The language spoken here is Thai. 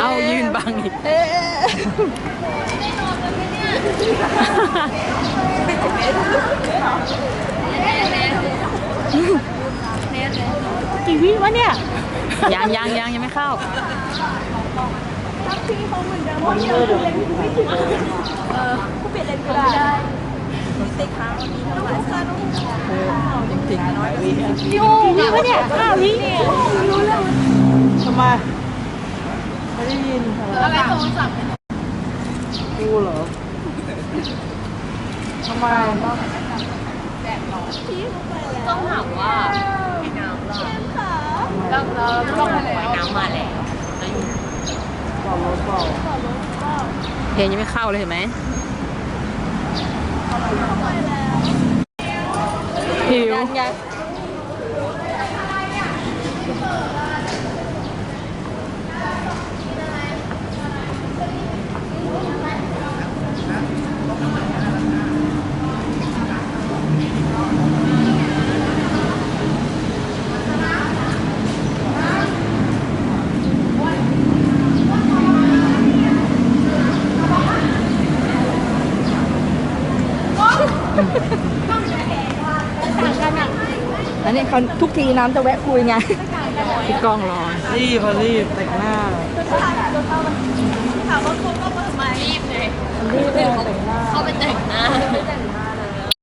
เอายืนบังอีกกี่วิวะเนี่ย ยังยังยังยังไม่เข้า ยูวิวะเนี่ยห้าวิรู้เรื่องทำไมไม่ได้ยินอะไรโทรศัพท์กูเหรอทำไมต้องถามว่าพี่น้ำล่ะแล้วแล้วต้องไปน้ำมาแล้วแล้วอยู่ จอดรถเปล่า เพ ลงยังไม่เข้าเลยเห็นไหมหิว ยังยัง อันนี้เขาทุกทีน้ำจะแวะคุยไงพี่กล้องรอรีบพอรีบแต่งหน้ารีบเลยเขาไปแต่งหน้า